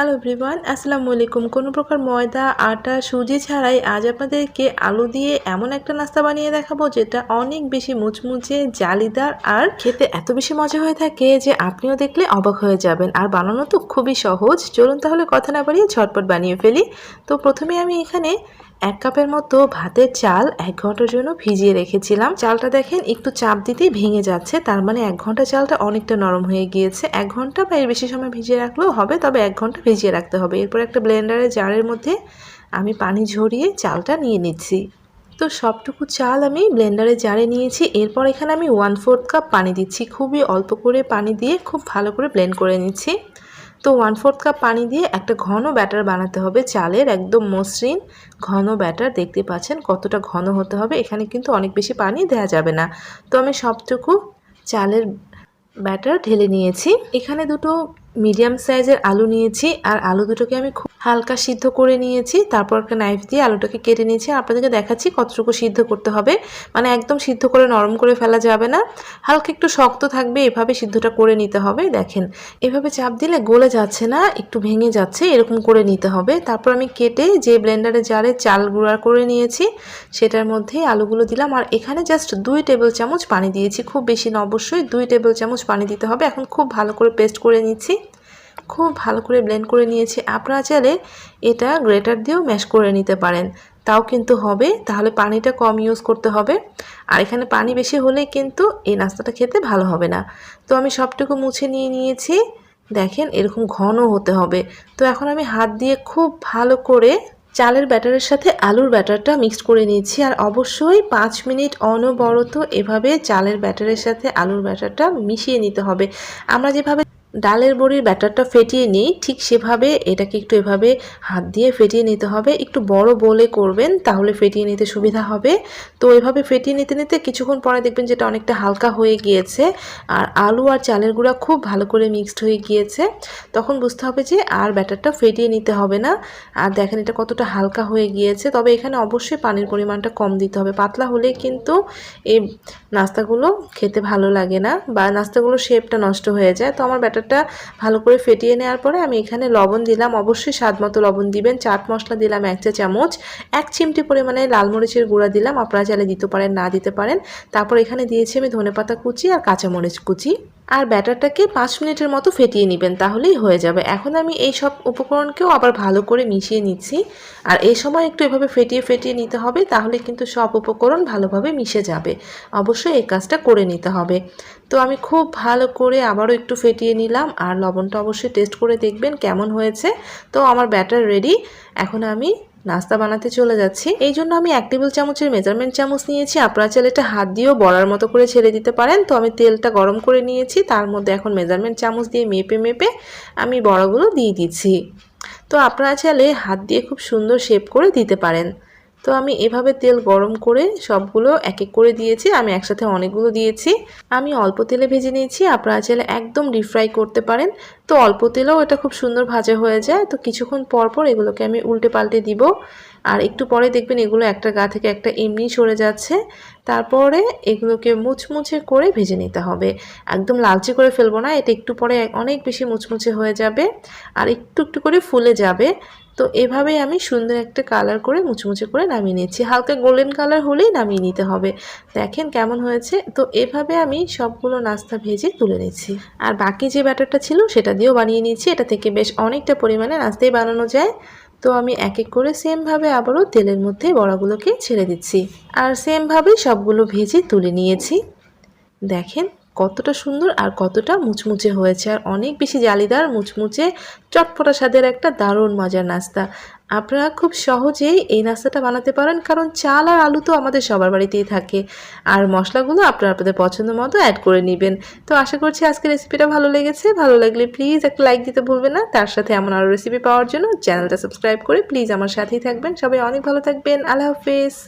Hello everyone আসসালামু আলাইকুম কোনো প্রকার ময়দা, আটা, সুজি ছাড়াই আজ আপনাদেরকে আলু দিয়ে এমন একটা নাস্তা বানিয়ে দেখাবো যেটা অনেক বেশি মুচমুচে, জালিদার আর খেতে এত বেশি মজা হয়ে থাকে যে আপনিও দেখলে অবাক হয়ে যাবেন। আর বানানো তো খুবই সহজ। চলুন তাহলে কথা না বাড়িয়ে ঝটপট বানিয়ে ফেলি। তো প্রথমে আমি এখানে এক কাপের মতো ভাতের চাল এক ঘণ্টার জন্য ভিজিয়ে রেখেছিলাম। চালটা দেখেন একটু চাপ দিতেই ভেঙে যাচ্ছে, তার মানে এক ঘণ্টা চালটা অনেকটা নরম হয়ে গিয়েছে। এক ঘণ্টা বা এর বেশি সময় ভিজিয়ে রাখলেও হবে, তবে এক ঘণ্টা ভিজিয়ে রাখতে হবে। এরপর একটা ব্লেন্ডারের জারের মধ্যে আমি পানি ঝরিয়ে চালটা নিয়ে নিচ্ছি। তো সবটুকু চাল আমি ব্লেন্ডারে জারে নিয়েছি। এরপর এখানে আমি ওয়ান ফোর্থ কাপ পানি দিচ্ছি। খুবই অল্প করে পানি দিয়ে খুব ভালো করে ব্লেন্ড করে নিচ্ছি। তো ওয়ান ফোর্থ কাপ পানি দিয়ে একটা ঘন ব্যাটার বানাতে হবে। চালের একদম মসৃণ ঘন ব্যাটার দেখতে পাচ্ছেন কতটা ঘন হতে হবে। এখানে কিন্তু অনেক বেশি পানি দেয়া যাবে না। তো আমি সবটুকু চালের ব্যাটার ঢেলে নিয়েছি। এখানে দুটো মিডিয়াম সাইজের আলু নিয়েছি আর আলু দুটোকে আমি খুব হালকা সিদ্ধ করে নিয়েছি, তারপর একটা নাইফ দিয়ে আলুটাকে কেটে নিয়েছি। আপনাদেরকে দেখাচ্ছি কতটুকু সিদ্ধ করতে হবে। মানে একদম সিদ্ধ করে নরম করে ফেলা যাবে না। হালকা একটু শক্ত থাকবে, এভাবে সিদ্ধটা করে নিতে হবে। দেখেন, এভাবে চাপ দিলে গলে যাচ্ছে না, একটু ভেঙে যাচ্ছে, এরকম করে নিতে হবে। তারপর আমি কেটে যে ব্লেন্ডারে জারে চাল গুঁড়া করে নিয়েছি, সেটার মধ্যে আলুগুলো দিলাম। আর এখানে জাস্ট দুই টেবিল চামচ পানি দিয়েছি। খুব বেশি না, অবশ্যই দুই টেবিল চামচ পানি দিতে হবে। এখন খুব ভালো করে পেস্ট করে নিচ্ছি। খুব ভালো করে ব্লেন্ড করে নিয়েছি। আপনারা চাইলে এটা গ্রেটার দিয়েও ম্যাশ করে নিতে পারেন। তাও কিন্তু হবে। তাহলে পানিটা কম ইউজ করতে হবে। আর এখানে পানি বেশি হলে কিন্তু এই নাস্তাটা খেতে ভালো হবে না। তো আমি সবটুকু মুছে নিয়ে নিয়েছি। দেখেন এরকম ঘন হতে হবে। তো এখন আমি হাত দিয়ে খুব ভালো করে চালের ব্যাটারের সাথে আলুর ব্যাটারটা মিক্সড করে নিয়েছি। আর অবশ্যই পাঁচ মিনিট অনবরত এভাবে চালের ব্যাটারের সাথে আলুর ব্যাটারটা মিশিয়ে নিতে হবে। আমরা যেভাবে ডালের বড়ির ব্যাটারটা ফেটিয়ে নিই। ঠিক সেভাবে এটাকে একটু এভাবে হাত দিয়ে ফেটিয়ে নিতে হবে। একটু বড় বলে করবেন তাহলে ফেটিয়ে নিতে সুবিধা হবে। তো এভাবে ফেটিয়ে নিতে নিতে কিছুক্ষণ পরে দেখবেন যেটা অনেকটা হালকা হয়ে গিয়েছে। আর আলু আর চালের গুঁড়া খুব ভালো করে মিক্সড হয়ে গিয়েছে। তখন বুঝতে হবে যে আর ব্যাটারটা ফেটিয়ে নিতে হবে না। আর দেখেন এটা কতটা হালকা হয়ে গিয়েছে। তবে এখানে অবশ্যই পানির পরিমাণটা কম দিতে হবে। পাতলা হলে কিন্তু এই নাস্তাগুলো খেতে ভালো লাগে না বা নাস্তাগুলোর শেপটা নষ্ট হয়ে যায়। তো আমার ব্যাটার ব্যাটারটা ভালো করে ফেটিয়ে নেওয়ার পরে আমি এখানে লবণ দিলাম। অবশ্যই স্বাদ মতো লবণ দিবেন। চাট মশলা দিলাম এক চা চামচ। এক চিমটি পরিমাণে লাল মরিচের গুঁড়া দিলাম। আপনারা চাইলে দিতে পারেন, না দিতে পারেন। তারপর এখানে দিয়েছি আমি ধনেপাতা কুচি আর কাঁচামরিচ কুচি। আর ব্যাটারটাকে পাঁচ মিনিটের মতো ফেটিয়ে নেবেন, তাহলেই হয়ে যাবে। এখন আমি এই সব উপকরণকেও আবার ভালো করে মিশিয়ে নিচ্ছি। আর এই সময় একটু এভাবে ফেটিয়ে ফেটিয়ে নিতে হবে, তাহলে কিন্তু সব উপকরণ ভালোভাবে মিশে যাবে। অবশ্যই এই কাজটা করে নিতে হবে। তো আমি খুব ভালো করে আবারও একটু ফেটিয়ে নিলাম, আর লবণটা অবশ্যই টেস্ট করে দেখবেন কেমন হয়েছে। তো আমার ব্যাটার রেডি। এখন আমি নাস্তা বানাতে চলে যাচ্ছি। এই জন্য আমি এক টেবিল চামচের মেজারমেন্ট চামচ নিয়েছি। আপনারা চাইলে এটা হাত দিয়েও বড়ার মতো করে ছেড়ে দিতে পারেন। তো আমি তেলটা গরম করে নিয়েছি। তার মধ্যে এখন মেজারমেন্ট চামচ দিয়ে মেপে মেপে আমি বড়াগুলো দিয়ে দিচ্ছি। তো আপনারা চাইলে হাত দিয়ে খুব সুন্দর শেপ করে দিতে পারেন। তো আমি এভাবে তেল গরম করে সবগুলো এক এক করে দিয়েছি। আমি একসাথে অনেকগুলো দিয়েছি। আমি অল্প তেলে ভেজে নিয়েছি। আপনারা চাইলে একদম ডিপ ফ্রাই করতে পারেন। তো অল্প তেলেও এটা খুব সুন্দর ভাজা হয়ে যায়। তো কিছুক্ষণ পর পর এগুলোকে আমি উল্টে পাল্টে দিব। আর একটু পরে দেখবেন এগুলো একটা গা থেকে একটা এমনি সরে যাচ্ছে। তারপরে এগুলোকে মুচমুচে করে ভেজে নিতে হবে। একদম লালচে করে ফেলব না। এটা একটু পরে অনেক বেশি মুচমুচে হয়ে যাবে। আর একটু একটু করে ফুলে যাবে। তো এভাবেই আমি সুন্দর একটা কালার করে মুচমুচে করে নামিয়ে নিয়েছি। হালকা গোল্ডেন কালার হলেই নামিয়ে নিতে হবে। দেখেন কেমন হয়েছে। তো এভাবে আমি সবগুলো নাস্তা ভেজে তুলে নিচ্ছি আর বাকি যে ব্যাটারটা ছিল সেটা দিয়েও বানিয়ে নিয়েছি। এটা থেকে বেশ অনেকটা পরিমাণে নাস্তাই বানানো যায়। তো আমি এক এক করে সেমভাবে আবারও তেলের মধ্যে বড়াগুলোকে ছেড়ে দিচ্ছি। আর সেমভাবে সবগুলো ভেজে তুলে নিয়েছি। দেখেন কতটা সুন্দর আর কতটা মুচমুচে হয়েছে। আর অনেক বেশি জালিদার, মুচমুচে, চটপটা স্বাদের একটা দারুণ মজার নাস্তা। আপনারা খুব সহজেই এই নাস্তাটা বানাতে পারেন, কারণ চাল আর আলু তো আমাদের সবার বাড়িতেই থাকে। আর মশলাগুলো আপনারা আপনাদের পছন্দ মতো অ্যাড করে নেবেন। তো আশা করছি আজকের রেসিপিটা ভালো লেগেছে। ভালো লাগলে প্লিজ একটা লাইক দিতে ভুলবেন না। তার সাথে এমন আরও রেসিপি পাওয়ার জন্য চ্যানেলটা সাবস্ক্রাইব করে প্লিজ আমার সাথেই থাকবেন। সবাই অনেক ভালো থাকবেন। আল্লাহ হাফেজ।